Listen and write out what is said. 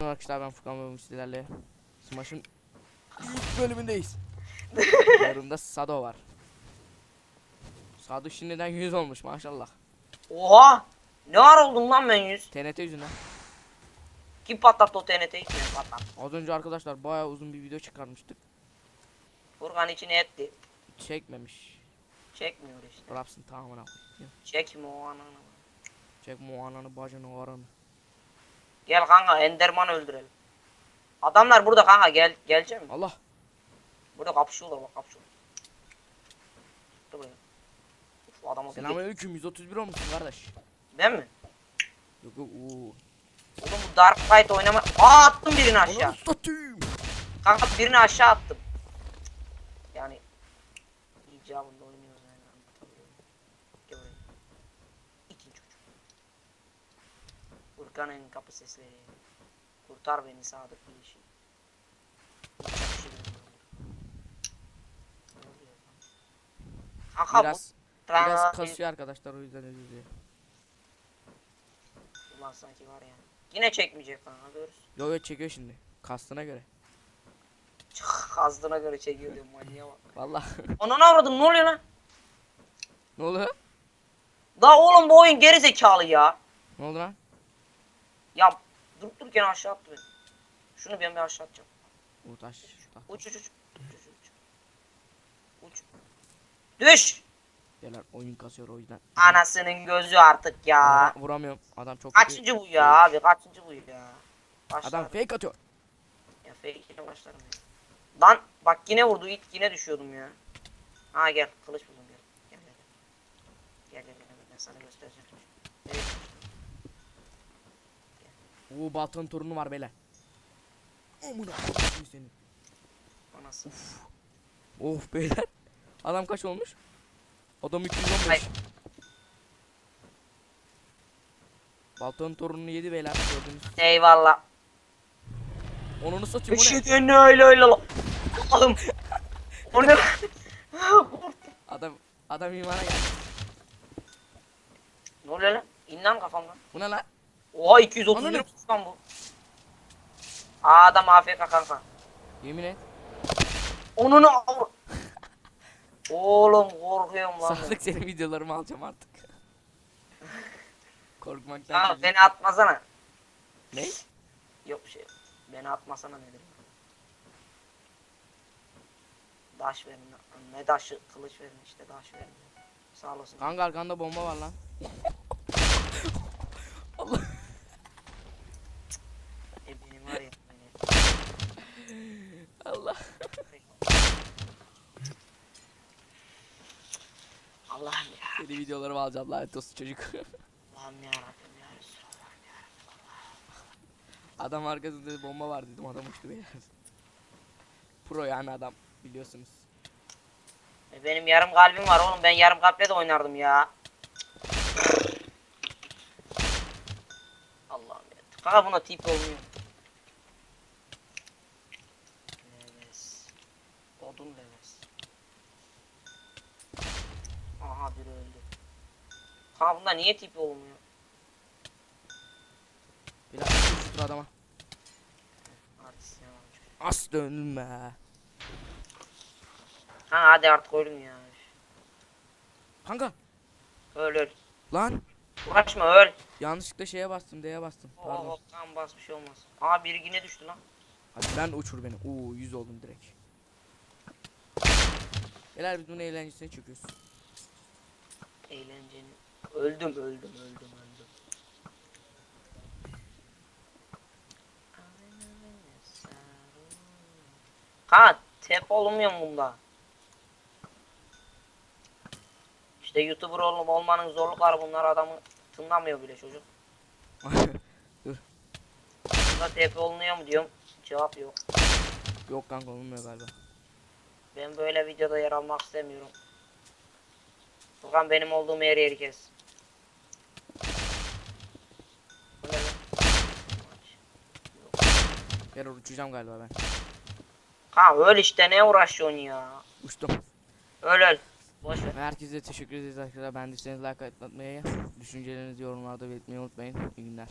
arkadaşlar ben Furkan ve sizlerle Smash'ın ilk bölümündeyiz. Yanımda Sado var. Sado şimdiden 100 olmuş maşallah. Oha! Ne var oldum lan ben yüz? TNT yüzünden. Kim patlattı o TNT'yi? Ben patlattım. Az önce arkadaşlar bayağı uzun bir video çıkarmıştık. Furkan içine etti. Çekmemiş. Çekmiyor işte. Rapsın tamamına. Çekme o ananı. Çekme o ananı bacını aranı. Gel kanka Enderman öldürelim. Adamlar burada kanka gel gelecek mi? Allah. Burada kapışıyorlar bak kapışıyorlar. Dur buraya. Uf, adamı bir- Selamünaleyküm 131 olmuşsun kardeş. Ben mi? Yok yok ooo. Oğlum bu Dark Fight oynama... Aa attım birini aşağı. Onu satayım. Kanka birini aşağı attım. Yani icabında oynuyoruz yani. anlatabiliyor muyum? Gel buraya. İkinci çocuk. Furkan'ın kapı sesleri. Kurtar beni sadık bir işi. Kanka Biraz bu biraz kasıyor arkadaşlar o yüzden özür dilerim. Ulan sanki var ya. Yine çekmeyecek kanka görürüz. Yo yo çekiyor şimdi. Kastına göre. Kazdığına göre çekiyor diyorum manyağa bak. Vallahi. Ananı avradım ne oluyor lan? ne oldu? Da oğlum bu oyun geri zekalı ya. Ne oldu lan? Ya durup dururken aşağı attı beni. Şunu ben bir aşağı atacağım. Uç uç uç. Uç uç uç. Uç. Düş. Beyler oyun kasıyor o yüzden. Anasının gözü artık ya. Vura- vuramıyorum. Adam çok. Kaçıncı bu ya abi kaçıncı bu ya. Başlar. Adam fake atıyor. Ya fake ile başlarım ya. Lan bak yine vurdu ilk yine düşüyordum ya. Ha gel kılıç buldum gel. Gel gel. Gel gel gel, gel. ben sana göstereceğim. Evet. Oo Baltan'ın torunu var beyler. Amına koyayım seni. Anası. Of beyler. Adam kaç olmuş? Adam 215. Hayır. Baltan'ın torununu yedi beyler gördünüz. Eyvallah. Onunu satayım o ne? Eşhedü ne öyle öyle lan. Allah'ım. O ne? Adam adam imana geldi. Ne oluyor lan? İn lan kafamdan. Bu ne lan? Oha 230 Ananı- lira lan bu. Aa adam AFK kanka. Yemin et. Onun Oğlum korkuyorum lan. Sağlık senin videolarımı alacağım artık. Korkmaktan. Ya beni atmasana. Ne? Yok bir şey. yok. Beni atmasana nedir? Daş verin. Ne daşı? Kılıç verin işte daş verin. Sağ olasın. Kanka arkanda bomba var lan. Allah. E benim var ya. beni- Allah. Allah'ım ya. Seni videolarımı alacağım lanet olsun çocuk. Allah'ım ya Rabbim ya Resulallah ya. adam arkasında bomba var dedim adam uçtu beyler. Pro yani adam biliyorsunuz. E benim yarım kalbim var oğlum ben yarım kalple de oynardım ya. Allah'ım ya. Kanka buna tip olmuyor. Odun leves. Aha biri öldü. Kanka bunda niye tip olmuyor? Beyler şu adama. Çocuk. As döndüm be. Ha hadi artık ölüm ya. Kanka Öl öl. lan Uğraşma öl. yanlışlıkla şeye bastım D'ye bastım. Pardon. Oh, kan bas bir şey olmaz. Aa biri yine düştü lan. Hadi ben uçur beni. Oo 100 oldum direkt. Beyler biz bunun eğlencesini çekiyoruz. Eğlencenin. Öldüm öldüm öldüm öldüm. Ha tep olmuyor mu bunda? İşte YouTuber ol- olmanın zorlukları bunlar adamı tınlamıyor bile çocuk. Bunda tep olunuyor mu diyorum. Cevap yok. Yok kanka olmuyor galiba. Ben böyle videoda yer almak istemiyorum. Furkan benim olduğum yer yeri kes. Beyler uçacağım galiba ben. Ha öl işte ne uğraşıyorsun ya. Uçtum. Öl öl. Boş ver. Herkese teşekkür ederiz arkadaşlar. De like atmayı, düşüncelerinizi yorumlarda belirtmeyi unutmayın. İyi günler.